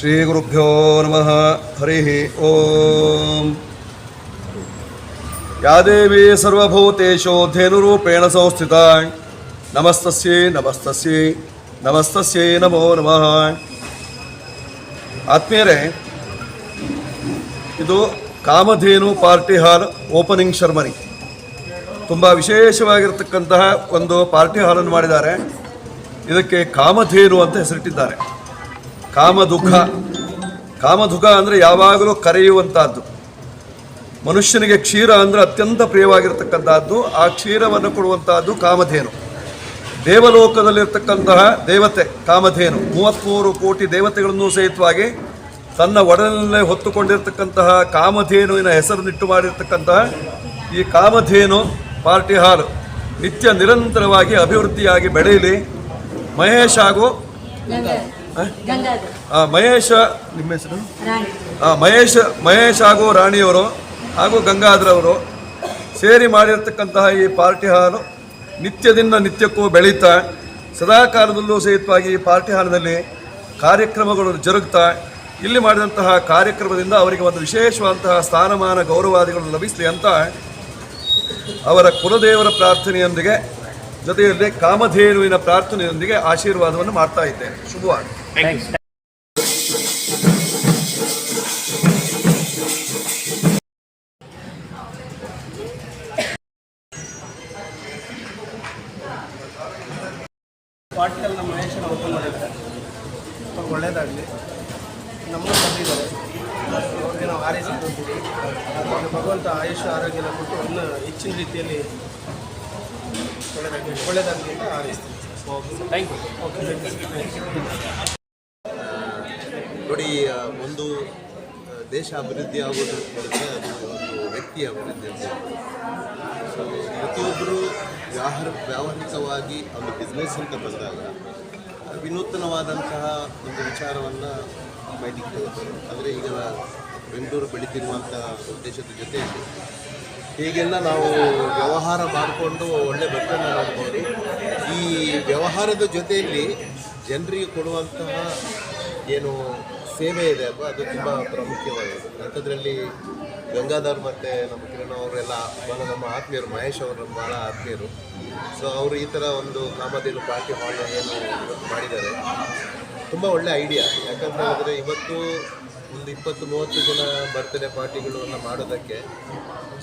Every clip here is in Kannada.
ಶ್ರೀಗುರುಭ್ಯೋ ನಮಃ. ಹರಿ ಓಂ. ಯಾದೇವಿ ದೇವಿ ಸರ್ವಭೂತೇಶು ಧೇನುರೂಪೇಣ ಸಂಸ್ಥಿತ. ನಮಸ್ತಸ್ಯೈ ನಮಸ್ತಸ್ಯೈ ನಮಸ್ತಸ್ಯೈ ನಮೋ ನಮಃ. ಆತ್ಮೀಯರೇ, ಇದು ಕಾಮಧೇನು ಪಾರ್ಟಿ ಹಾಲ್ ಓಪನಿಂಗ್ ಶರ್ಮನಿ. ತುಂಬ ವಿಶೇಷವಾಗಿರ್ತಕ್ಕಂತಹ ಒಂದು ಪಾರ್ಟಿ ಹಾಲನ್ನು ಮಾಡಿದ್ದಾರೆ. ಇದಕ್ಕೆ ಕಾಮಧೇನು ಅಂತ ಹೆಸರಿಟ್ಟಿದ್ದಾರೆ. ಕಾಮದುಃಖ. ಕಾಮದುಃಖ ಅಂದರೆ ಯಾವಾಗಲೂ ಕರೆಯುವಂತಹದ್ದು. ಮನುಷ್ಯನಿಗೆ ಕ್ಷೀರ ಅಂದರೆ ಅತ್ಯಂತ ಪ್ರಿಯವಾಗಿರ್ತಕ್ಕಂಥದ್ದು ಆ ಕ್ಷೀರವನ್ನು ಕೊಡುವಂತಹದ್ದು ಕಾಮಧೇನು. ದೇವಲೋಕದಲ್ಲಿರ್ತಕ್ಕಂತಹ ದೇವತೆ ಕಾಮಧೇನು. ಮೂವತ್ತ್ಮೂರು ಕೋಟಿ ದೇವತೆಗಳನ್ನು ಸಹಿತವಾಗಿ ತನ್ನ ಒಡಲಲ್ಲೇ ಹೊತ್ತುಕೊಂಡಿರ್ತಕ್ಕಂತಹ ಕಾಮಧೇನುವಿನ ಹೆಸರನ್ನಿಟ್ಟು ಮಾಡಿರ್ತಕ್ಕಂತಹ ಈ ಕಾಮಧೇನು ಪಾರ್ಟಿ ಹಾಲ್ ನಿತ್ಯ ನಿರಂತರವಾಗಿ ಅಭಿವೃದ್ಧಿಯಾಗಿ ಬೆಳೆಯಲಿ. ಮಹೇಶ್ ಹಾಗೂ ಮಹೇಶ ನಿಮ್ಮ ಹೆಸರು? ಮಹೇಶ್ ಮಹೇಶ್ ಹಾಗೂ ರಾಣಿಯವರು ಹಾಗೂ ಗಂಗಾಧರವರು ಸೇರಿ ಮಾಡಿರ್ತಕ್ಕಂತಹ ಈ ಪಾರ್ಟಿ ಹಾಲು ನಿತ್ಯದಿಂದ ನಿತ್ಯಕ್ಕೂ ಬೆಳೀತಾ ಸದಾಕಾಲದಲ್ಲೂ ಸಹಿತವಾಗಿ ಈ ಪಾರ್ಟಿ ಹಾಲದಲ್ಲಿ ಕಾರ್ಯಕ್ರಮಗಳು ಜರುಗ್ತಾ ಇಲ್ಲಿ ಮಾಡಿದಂತಹ ಕಾರ್ಯಕ್ರಮದಿಂದ ಅವರಿಗೆ ಒಂದು ವಿಶೇಷವಾದಂತಹ ಸ್ಥಾನಮಾನ ಗೌರವಾದಿಗಳು ಲಭಿಸಲಿ ಅಂತ ಅವರ ಕುಲದೇವರ ಪ್ರಾರ್ಥನೆಯೊಂದಿಗೆ ಜೊತೆಯಲ್ಲಿ ಕಾಮಧೇನುವಿನ ಪ್ರಾರ್ಥನೆಯೊಂದಿಗೆ ಆಶೀರ್ವಾದವನ್ನು ಮಾಡ್ತಾ ಇದ್ದೇನೆ. ಶುಭವಾಗಿ ಪಾರ್ಟಿಕಲ್ ನಮ್ಮ ಮಹೇಶನ ಓಪನ್ ಮಾಡಿದ್ದಾರೆ. ಅವ್ರಿಗೆ ಒಳ್ಳೇದಾಗಲಿ. ನಮ್ಮನ್ನು ಬಂದಿದ್ದಾರೆ. ಅವ್ರಿಗೆ ನಾವು ಭಗವಂತ ಆಯುಷ್ಯ ಆರೋಗ್ಯನ ಕೊಟ್ಟು ಇನ್ನೂ ಹೆಚ್ಚಿನ ರೀತಿಯಲ್ಲಿ ಒಳ್ಳೆಯದಾಗಲಿ ಒಳ್ಳೆಯದಾಗಲಿ ಅಂತ ಹಾರೈಸ್ತೀವಿ ಥ್ಯಾಂಕ್ ಯು ಓಕೆ ನೋಡಿ ಒಂದು ದೇಶ ಅಭಿವೃದ್ಧಿ ಆಗೋದು ಹೇಳಿದ್ರೆ ಅದು ಒಂದು ವ್ಯಕ್ತಿ ಅಭಿವೃದ್ಧಿ ಅಂತ ಸೊ ಪ್ರತಿಯೊಬ್ಬರು ವ್ಯಾಹಾರ ವ್ಯಾವಹಾರಿಕವಾಗಿ ಒಂದು ಬಿಸ್ನೆಸ್ ಅಂತ ಬಂದಾಗ ವಿನೂತನವಾದಂತಹ ಒಂದು ವಿಚಾರವನ್ನು ತೆಗೆದುತಾರೆ ಅಂದರೆ ಈಗ ಬೆಂಗಳೂರು ಬೆಳೀತಿರುವಂಥ ಉದ್ದೇಶದ ಜೊತೆಯಲ್ಲಿ ಹೀಗೆಲ್ಲ ನಾವು ವ್ಯವಹಾರ ಮಾಡಿಕೊಂಡು ಒಳ್ಳೆ ಬಟ್ಟೆಯನ್ನು ನೋಡ್ಬೋದು ಈ ವ್ಯವಹಾರದ ಜೊತೆಯಲ್ಲಿ ಜನರಿಗೆ ಕೊಡುವಂತಹ ಏನು ಸೇವೆ ಇದೆ ಅಲ್ವಾ ಅದು ತುಂಬ ಪ್ರಾಮುಖ್ಯವಾಗಿದೆ. ಅಂಥದ್ರಲ್ಲಿ ಗಂಗಾಧರ್ ಮತ್ತು ನಮ್ಮ ಕಿರಣ್ ಅವರೆಲ್ಲ ಭಾಳ ನಮ್ಮ ಆತ್ಮೀಯರು, ಮಹೇಶ್ ಅವರು ಬಹಳ ಆತ್ಮೀಯರು. ಸೊ ಅವರು ಈ ಥರ ಒಂದು ಕಾಮಧೇನು ಪಾರ್ಟಿ ಹಾಲ್ ಏನು ಮಾಡಿದ್ದಾರೆ. ತುಂಬ ಒಳ್ಳೆ ಐಡಿಯಾ. ಯಾಕಂತ ಹೇಳಿದ್ರೆ ಇವತ್ತು ಒಂದು ಇಪ್ಪತ್ತು, ಮೂವತ್ತು ಜನ ಬರ್ತ್ಡೇ ಪಾರ್ಟಿಗಳನ್ನ ಮಾಡೋದಕ್ಕೆ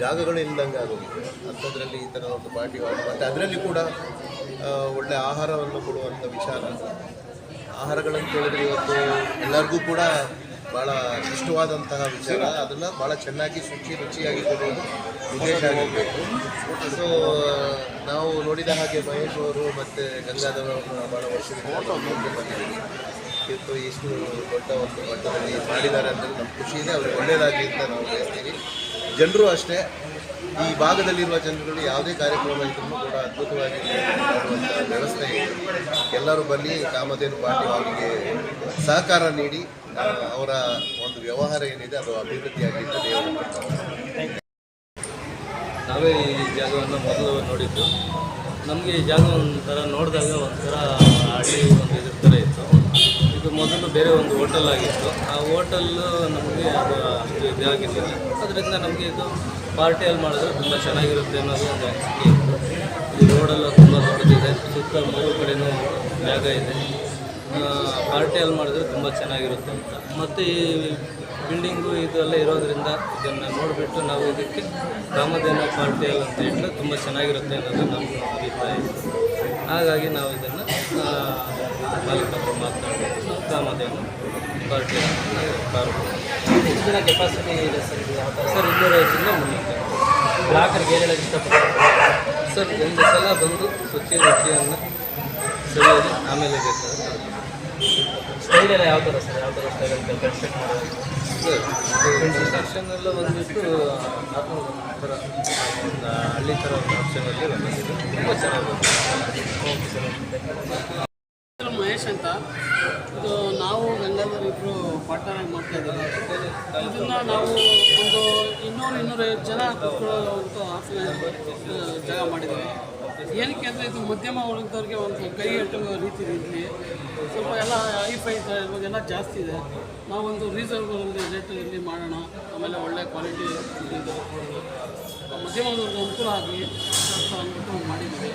ಜಾಗಗಳು ಇಲ್ದಂಗೆ ಆಗೋಗಿದೆ. ಅಂಥದ್ರಲ್ಲಿ ಈ ಥರ ಒಂದು ಪಾರ್ಟಿ ಹಾಲ್, ಮತ್ತು ಅದರಲ್ಲಿ ಕೂಡ ಒಳ್ಳೆ ಆಹಾರವನ್ನು ಕೊಡುವಂಥ ವಿಚಾರ. ಆಹಾರಗಳಂತ ಕೇಳಿದ್ರೆ ಇವತ್ತು ಎಲ್ಲರಿಗೂ ಕೂಡ ಭಾಳ ಇಷ್ಟವಾದಂತಹ ವಿಚಾರ. ಅದನ್ನು ಭಾಳ ಚೆನ್ನಾಗಿ ಶುಚಿ ರುಚಿಯಾಗಿ ಕೊಡುವುದು ಸೊ ನಾವು ನೋಡಿದ ಹಾಗೆ ಮಹೇಶ್ ಅವರು ಮತ್ತು ಗಂಗಾಧರ್ ಅವರು ಭಾಳ ವರ್ಷದಿಂದ ಬಂದಿದ್ದೀವಿ ಇವತ್ತು ಇಷ್ಟು ದೊಡ್ಡ ಒಂದು ಮಟ್ಟದಲ್ಲಿ ಮಾಡಿದ್ದಾರೆ ಅಂತ ನಮ್ಮ ಖುಷಿ ಇದೆ. ಅವ್ರಿಗೆ ಒಳ್ಳೆಯದಾಗಲಿ ಅಂತ ನಾವು ಹೇಳ್ತೀವಿ. ಜನರು ಅಷ್ಟೇ. ಈ ಭಾಗದಲ್ಲಿರುವ ಜನರುಗಳು ಯಾವುದೇ ಕಾರ್ಯಕ್ರಮ ಇದ್ರೂ ಕೂಡ ಅದ್ಭುತವಾಗಿ ವ್ಯವಸ್ಥೆ ಇದೆ. ಎಲ್ಲರೂ ಬನ್ನಿ, ಕಾಮಧೇನು ಪಾರ್ಟಿ ಅವರಿಗೆ ಸಹಕಾರ ನೀಡಿ ಅವರ ಒಂದು ವ್ಯವಹಾರ ಏನಿದೆ ಅದು ಅಭಿವೃದ್ಧಿಯಾಗಿ ಅಂತ ದೇವರು ನಾವೇ ಈ ಜಾಗವನ್ನು ಮೊದಲು ನೋಡಿದ್ದು. ನಮಗೆ ಈ ಜಾಗ ಒಂಥರ ನೋಡಿದಾಗ ಒಂಥರ ಹಳ್ಳಿ ಒಂದು ಇದ್ರ ಥರ ಇತ್ತು. ಇದು ಮೊದಲು ಬೇರೆ ಒಂದು ಹೋಟೆಲ್ ಆಗಿತ್ತು. ಆ ಹೋಟೆಲ್ಲು ನಮಗೆ ಅದು ಅಷ್ಟು ಇದಾಗಿರಲಿಲ್ಲ. ಅದರಿಂದ ನಮಗೆ ಇದು ಪಾರ್ಟಿಯಲ್ಲಿ ಮಾಡಿದ್ರೆ ತುಂಬ ಚೆನ್ನಾಗಿರುತ್ತೆ ಅನ್ನೋದು ಒಂದು ಅನಿಸಿಕೆ. ರೋಡೆಲ್ಲ ತುಂಬ ದೊಡ್ಡದಿದೆ, ಸುತ್ತ ಮೂರು ಕಡೆಯೂ ಜಾಗ ಇದೆ. ಪಾರ್ಟಿಯಲ್ಲಿ ಮಾಡಿದ್ರೆ ತುಂಬ ಚೆನ್ನಾಗಿರುತ್ತೆ ಅಂತ. ಮತ್ತು ಈ ಬಿಲ್ಡಿಂಗು ಇದೆಲ್ಲ ಇರೋದ್ರಿಂದ ಇದನ್ನು ನೋಡಿಬಿಟ್ಟು ನಾವು ಇದಕ್ಕೆ ರಾಮದೇನ ಪಾರ್ಟಿಯಲ್ಲಿ ಅಂತ ಹೇಳಿದ್ರೆ ತುಂಬ ಚೆನ್ನಾಗಿರುತ್ತೆ ಅನ್ನೋದು ನಮ್ಮ ಅಭಿಪ್ರಾಯ. ಹಾಗಾಗಿ ನಾವು ಇದನ್ನು ನಾವು ಕಾಮಧೇನು ಪಾರ್ಟಿ ಕಾರು ಎಷ್ಟು ಜನ ಕೆಪಾಸಿಟಿ ಇದೆ ಸರ್ ಇದು ಯಾವ ಥರ ಸರ್ ಇನ್ನೂರೈವತ್ತಿಂದ ಮುನ್ನೂರು ಗ್ರಾಹಕರಿಗೆ ಏನು ಹೇಳಕ್ಕೆ ಇಷ್ಟಪಡ್ತಾರೆ? ಸರ್ ಒಂದು ಸಲ ಬಂದು ಸ್ವಚ್ಛ ರುಚಿಯನ್ನು ಸರಿಯಾಗಿ ಆಮೇಲೆ ಬೇಕಾದ್ರೆ ಸ್ಟೈಲ್ ಎಲ್ಲ ಯಾವ ಥರ ಸರ್? ಯಾವ ಥರ ಅಂತ ಕನ್ಸ್ಟ್ರಕ್ಟ್ ಮಾಡೋದು? ಸರ್ ಕನ್ಸ್ಟ್ರಕ್ಷನ್ ಎಲ್ಲ ಬಂದ್ಬಿಟ್ಟು ನಾರ್ಮಲ್ ಒಂಥರ ಒಂದು ಹಳ್ಳಿ ಥರ ಒಂದು ಆಪ್ಷನಲ್ಲಿ ಬಂದಿದೆ. ತುಂಬ ಚೆನ್ನಾಗಿ ಬಂದಿದೆ. ಹೆಸರು ಮಹೇಶ್ ಅಂತ. ಇದು ನಾವು ಗಂಗಾಧರ್ ಇಬ್ಬರು ಆಗಿ ಮಾಡ್ತಾ ಇದ್ದೀವಿ. ಇದನ್ನ ನಾವು ಒಂದು ಇನ್ನೂರು ಇನ್ನೂರೈವತ್ತು ಜನ ಕೂತ್ಕೊಳ್ಳೋಂಥ ಆಸನ ಜಾಗ ಮಾಡಿದ್ದೀವಿ. ಏನಕ್ಕೆ ಅಂದರೆ ಇದು ಮಧ್ಯಮ ವರ್ಗದವ್ರಿಗೆ ಒಂದು ಕೈ ಎಟ್ಟುವ ರೀತಿ ಇರಲಿ ಸ್ವಲ್ಪ ಎಲ್ಲ ಹೈಫೈ ಇವಾಗೆಲ್ಲ ಜಾಸ್ತಿ ಇದೆ. ನಾವೊಂದು ರೀಸನಬಲ್ ರೇಟಲ್ಲಿ ಮಾಡೋಣ. ಆಮೇಲೆ ಒಳ್ಳೆ ಕ್ವಾಲಿಟಿ ಮಧ್ಯಮ ಅನುಕೂಲ ಆಗಲಿ, ಅಂತ ಅಂದ್ಬಿಟ್ಟು ಮಾಡಿದ್ದೀವಿ.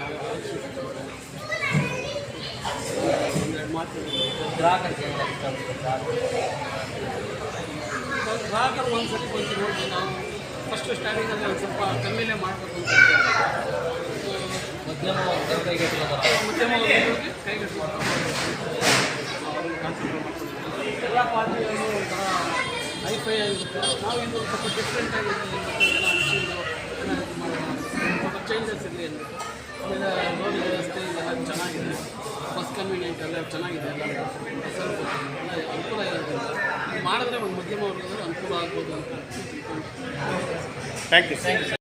ಎಲ್ಲ ಬಂದು ಆಶೀರ್ವಾದ ಒಂದೆರಡು ಮಾತು ಗ್ರಾಹಕರಿಗೆ ಏನು ಇಷ್ಟ ಆಗುತ್ತೆ ಗ್ರಾಹಕರು ಒಂದು ಸಲ ಬಂದು ನೋಡಿ ನಾವು ಫಸ್ಟ್ ಸ್ಟಾರ್ಟಿಂಗಲ್ಲಿ ಒಂದು ಸ್ವಲ್ಪ ಕಮ್ಮಿಲೇ ಮಾಡಬೇಕು ಅಂತ ಇದ್ದೀವಿ. ಮಧ್ಯಮ ವರ್ಗದ ಕೈಗೆ ಎಟುಕೋ ಮಧ್ಯಮ ವರ್ಗದವ್ರಿಗೆ ಕೈಗೆಟುಕುವ ಅವ್ರನ್ನ ಕಾನ್ಸಂಟ್ರೇಟ್ ಮಾಡ್ಕೊಂಡಿದ್ದೀವಿ ಎಲ್ಲ ಪಾರ್ಟಿಯಲ್ಲೂ ಒಂಥರ ಹೈಫೈ ಆಗಿರುತ್ತೆ ನಾವು ಇದು ಸ್ವಲ್ಪ ಡಿಫ್ರೆಂಟ್ ಆಗಿರುತ್ತೆ ಮತ್ತು ಎಲ್ಲ ಮಿಷಿನ್ದು ಎಲ್ಲ ಇದು ಮಾಡೋಣ ಸ್ವಲ್ಪ ಚೇಂಜಸ್ ಇರಲಿ ಅಂದ್ಬಿಟ್ಟು ಆಮೇಲೆ ರೋಡ್ ವ್ಯವಸ್ಥೆ ಎಲ್ಲ ಚೆನ್ನಾಗಿದೆ. ಬಸ್ ಕನ್ವೀನಿಯಂಟ್ ಎಲ್ಲ ಚೆನ್ನಾಗಿದೆ ಎಲ್ಲ. ಅನುಕೂಲ ಇರೋದ್ರಿಂದ ಮಾಡಿದ್ರೆ ಒಂದು ಮಧ್ಯಮ ವರ್ಗದವರು ಅನುಕೂಲ ಆಗ್ಬೋದು ಅಂತ. ತಿಳ್ಕೊಂಡು ಥ್ಯಾಂಕ್ ಯು